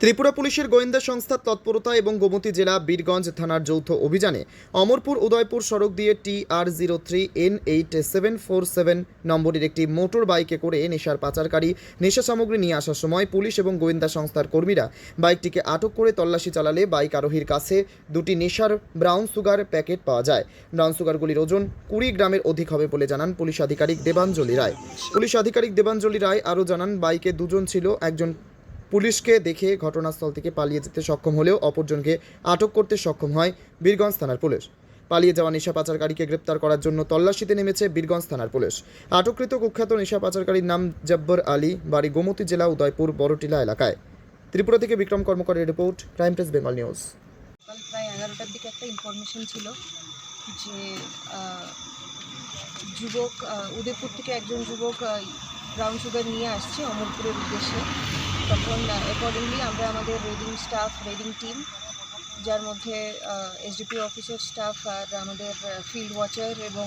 ত্রিপুরা পুলিশের গোয়েন্দা সংস্থার তৎপরতা এবং গোমতী জেলা বীরগঞ্জ থানার যৌথ অভিযানে অমরপুর উদয়পুর সড়ক দিয়ে T R zero three N eight seven four seven নম্বরের একটি মোটর বাইকে করে নেশার পাচারকারী নেশা সামগ্রী নিয়ে আসার সময় পুলিশ এবং গোয়েন্দা সংস্থার কর্মীরা বাইকটিকে আটক করে তল্লাশি চালালে বাইক আরোহীর কাছে দুটি নেশার ব্রাউন সুগার প্যাকেট পাওয়া যায়। ব্রাউন সুগারগুলির ওজন কুড়ি গ্রামের অধিক হবে বলে জানান পুলিশ আধিকারিক দেবাঞ্জলি রায়। পুলিশ আধিকারিক দেবাঞ্জলি রায় আরও জানান, বাইকে দুজন ছিল, একজন পুলিশকে দেখে ঘটনাস্থল থেকে পালিয়ে যেতে সক্ষম হলেও অপরজনকে আটক করতে সক্ষম হয় বীরগঞ্জ থানার পুলিশ। পালিয়ে যাওয়া নেশা পাচারকারীকে গ্রেপ্তার করার জন্য তল্লাশিতে নেমেছে বীরগঞ্জ থানার পুলিশ। আটককৃত কুখ্যাত নেশা পাচারকারীর নাম জব্বর আলী, বাড়ি গোমতী জেলা, উদয়পুর, বড়টিলা এলাকায়। ত্রিপুরা থেকে বিক্রম কর্মকারের report, crime press Bengal news. প্রায় এগারোটার দিকে একটা ইনফরমেশন ছিল যে যুবক উদয়পুর থেকে একজন যুবক ব্রাউন সুগার নিয়ে আসছে অমরপুরের উদ্দেশ্যে। তখন অ্যাকর্ডিংলি আমরা আমাদের রেডিং স্টাফ রেডিং টিম যার মধ্যে এসডিপি অফিসের স্টাফ আর আমাদের ফিল্ড ওয়াচার এবং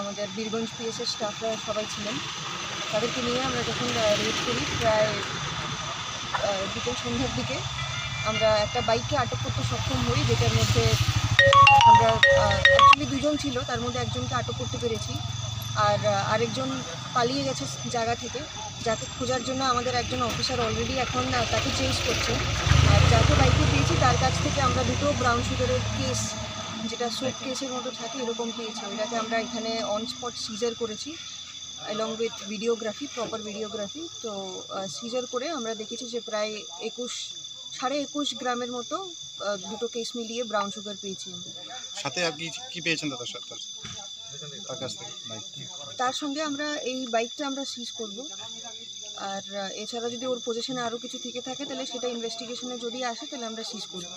আমাদের বীরগঞ্জ পিএসের স্টাফরা সবাই ছিলেন। তাদেরকে নিয়ে আমরা যখন রেড করি, প্রায় বিকেল সন্ধ্যার দিকে আমরা একটা বাইককে আটক করতে সক্ষম হই, যেটার মধ্যে আমরা অ্যাকচুয়ালি দুজন ছিল, তার মধ্যে একজনকে আটক করতে পেরেছি। আর আরেকজন পালিয়ে গেছে জায়গা থেকে। যাকে খোঁজার জন্য আমাদের একজন অফিসার অলরেডি এখন তাকে চেঞ্জ করছে। আর যাকে বাইকে পেয়েছি তার কাছ থেকে আমরা দুটো ব্রাউন সুগারের কেস যেটা সোপ কেসের মতো থাকে এরকম পেয়েছি। ওইটাকে আমরা এখানে অন স্পট সিজার করেছি along with videography proper videography তো সিজার করে আমরা দেখেছি যে প্রায় একুশ সাড়ে একুশ গ্রামের মতো দুটো কেস মিলিয়ে ব্রাউন সুগার পেয়েছি সাথে আর কি কি পেয়েছেন সাথে তার? কাছ থেকে তার সঙ্গে আমরা এই বাইকটা আমরা সিজ করব। আর এছাড়া যদি ওর পজিশনে আরও কিছু থেকে থাকে, তাহলে সেটা ইনভেস্টিগেশনে যদি আসে, তাহলে আমরা শেষ করব